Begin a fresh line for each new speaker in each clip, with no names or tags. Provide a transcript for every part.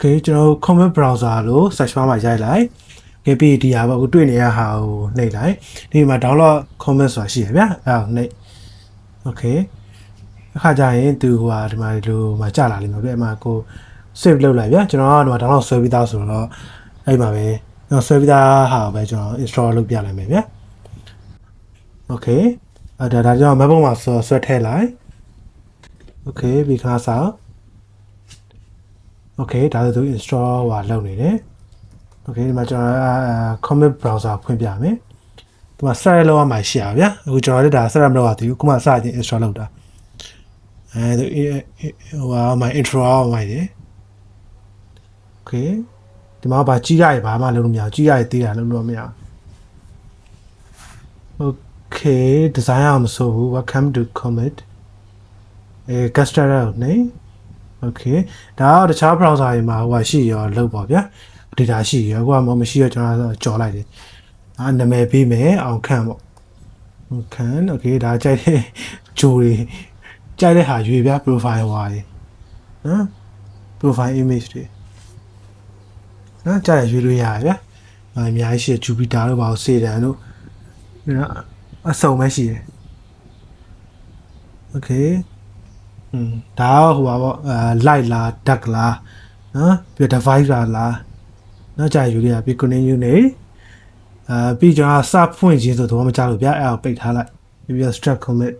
okay ကျွန်တော်တို့ comment browser လို့ search bar မှာရိုက်လိုက် okay ပြီးဒီဟာပေါ့အခုတွေ့နေရဟာကိုနှိပ်လိုက်ဒီမှာ download comment ဆိုတာရှိရဗျာအဲ့ဒါကိုနှိပ် okay အခါကျရင်သူဟိုဟာဒီမှာဒီလိုမှာကြာလာလိမ့်မယ်ဗျအဲ့မှာကို save လုပ်လိုက်ဗျာကျွန်တော်ကဒီမှာ download ဆွဲပြီးသားဆိုတော့အဲ့မှာပဲကျွန်တော်ဆွဲပြီးသားဟာကိုပဲကျွန်တော် install လုပ်ပြလိုက်မယ်ဗျာ okay အဲ့ဒါဒါကြောင့် map မှာဆွဲဆွဲထည့်လိုက် okay ပြီးခါစား okay ဒါဆိုသူ install ဟဟာလုပ်နေတယ် okay ဒီမှာကျွန်တော်အာ commit browser ဖွင့်ပြမယ်ဒီမှာ start လောက်ရမှာရှိရဗျာအခုကျွန်တော်လည်းဒါ start မလုပ်ရသေးဘူးခုမှစတင် install လုပ်တာအဲဒီဟိုဟာမှာ intro အောင်လိုက်တယ် okay ဒီမှာဗာကြီးရရဘာမှလုပ်လို့မရဘူးကြီးရရသေးတာလုပ်လို့မရဘူး okay design အောင်မဆိုဘူး welcome to commit အဲ customer နေ okay ဒါတော့တခြား browser တွေမှာဟိုဟာရှိရောလောက်ပါဗျာ data ရှိရောဟိုကမမရှိရောကျွန်တော်ကြော်လိုက်တယ်ဒါနာမည်ပေးမယ်အောင်ခန့်ပေါ့အောင်ခန့် okay ဒါကြိုက်တဲ့ဂျိုတွေကြိုက်တဲ့ဟာရွေဗျာ profile ဟွာတွေနော် profile image တွေနော်ကြိုက်ရရွေလို့ရတယ်ဗျာအဲအများကြီးရှိ Jupyter တို့ပါစေတန်တို့နော်အစုံပဲရှိတယ် okay อืมဒါကဟိုပါပေါ့အဲ light လား dark လားနော်ပြီးတော့ device လားနော်ကြာယူရပြီး continue နေအာပြီးကျွန်တော်စဖွင့်ခြင်းဆိုတော့မကြလို့ဗျအဲ့ဒါပိတ်ထားလိုက်ပြီးတော့ struct commit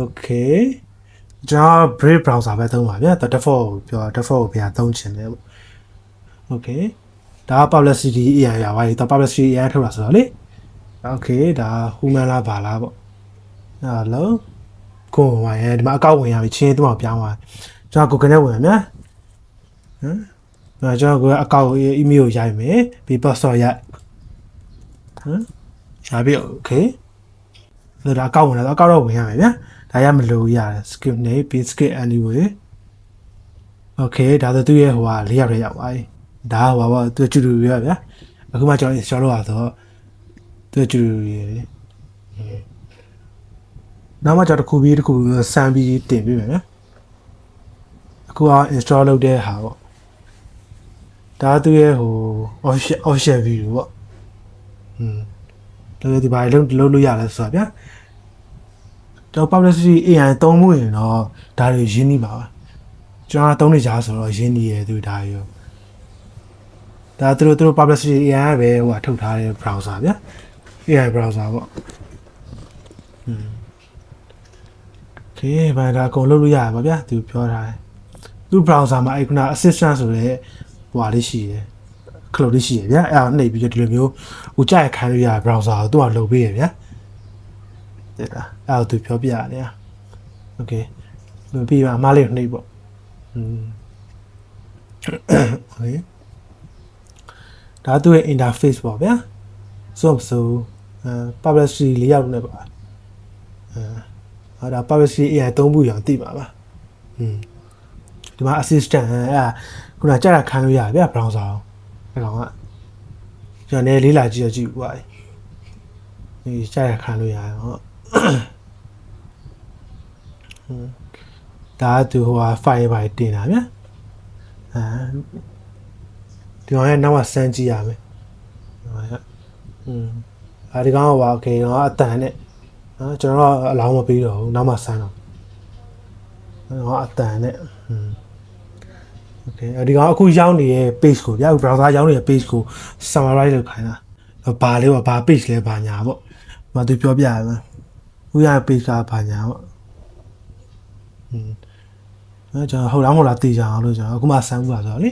okay ကျွန်တော် brave browser ပဲသုံးပါဗျာ default ကိုပြော default ကိုဘယ်ဟာသုံးချင်လဲပေါ့ okay ဒါက publicity AI ရပါပြီတော့ publicity AI ထုတ်တာဆိုတော့လေ okay ဒါ human လားဘာလားပေါ့အဲ့တော့ ကိုယ်ဝင်ရဒီမှာအကောက်ဝင်ရပြီချင်းသူ့မှာပြောင်းသွားကျွန်တော် Google နဲ့ဝင်ရမြတ်ဟမ်ဒါကျွန်တော်ကအကောက် email ကိုရိုက်မယ်ပြီး password ရိုက်ဟမ်ရှားပြီ okay ဆိုတော့အကောက်ဝင်လာတော့အကောက်တော့ဝင်ရမယ်ဗျာဒါရမလို့ရတယ် skip နေပြီး skip anyway okay ဒါဆိုသူ့ရဲ့ဟိုဟာ၄ရောက်ထဲရောက်ပါပြီဒါဟိုပါသူကျူတူရဗျာအခုမှကျွန်တော် install လုပ်ရတော့သူကျူတူရ နောက်မှကျွန်တော်တစ်ခုပြီးတစ်ခုစမ်းပြီးတင်ပြမယ်ဗျာအခုက install လုပ်တဲ့ဟာပေါ့ဒါသူ့ရဲ့ဟို option option view ပေါ့อืมဒါဒီဘာလုံးလုံးလို့ရတယ်ဆိုတာဗျာတော့ publicity AI သုံးမှုရင်တော့ဒါတွေရင်းနှီးပါပါကျွန်တော်သုံးနေကြဆိုတော့ရင်းနှီးရသူဒါရောဒါသူတို့သူတို့ publicity AI ပဲဟိုထုတ်ထားတဲ့ browser ဗျာ AI browser ပေါ့อืม โอเคဘာဒါအကုန်လုပ်လို့ရပါဗျာသူပြောထားတယ်သူ browser မှာအဲ့ခုန assistant ဆိုတဲ့ဟိုဟာလေးရှိတယ်ခလုတ်လေးရှိရဗျာအဲ့ဒါနှိပ်ပြီးတော့ဒီလိုမျိုးဟိုကြိုက်ခိုင်းလို့ရ browser ကိုသူကလုပ်ပေးရဗျာတဲ့လားအဲ့ဒါသူပြောပြရတယ်โอเคပြီးပါအမားလေးကိုနှိပ်ပေါ့อืมโอเคဒါသူ့ရဲ့ interface ပေါ့ဗျာဆိုဆိုအဲ publicity လေးရောက်နေပါအဲ ဟာဒါ publicity AI သုံးခုရောင်သိပါပါอืมဒီမှာ assistant အဲအဲ့ဒါခုနကြာတာခံလို့ရတယ်ဗျ browser အဲ့ကောင်ကကျွန်တော်လည်းလေးလာကြည့်ရကြည့်ဥပါဒီကြာတာခံလို့ရတယ်ဟောဒါကသူဟိုဟာ file ပါတင်တာဗျအဲဒီကောင်ရဲ့နောက်ကစမ်းကြည့်ရမယ်ဟုတ်ကဲ့อืมအဲဒီကောင်ကဟိုโอเคတော့အတန်နဲ့ နော်ကျွန်တော်အလောင်းမပေးတော့ဘူးနောက်မှစမ်းတော့ဟောအတန်နဲ့อืมโอเคအဲဒီကောင်အခုရောက်နေတဲ့ page ကိုဗျာ browser ရောက်နေတဲ့ page ကို summarize လုပ်ခိုင်းတာဘာလဲပေါ့ဘာ page လဲဘာညာပေါ့မသူပြောပြရမယ်ဦးရ page ကဘာညာပေါ့อืมအဲကျွန်တော်ဟုတ်လားမဟုတ်လားသိကြအောင်လို့ကျွန်တော်အခုမှစမ်းဘူးပါဆိုတော့လေ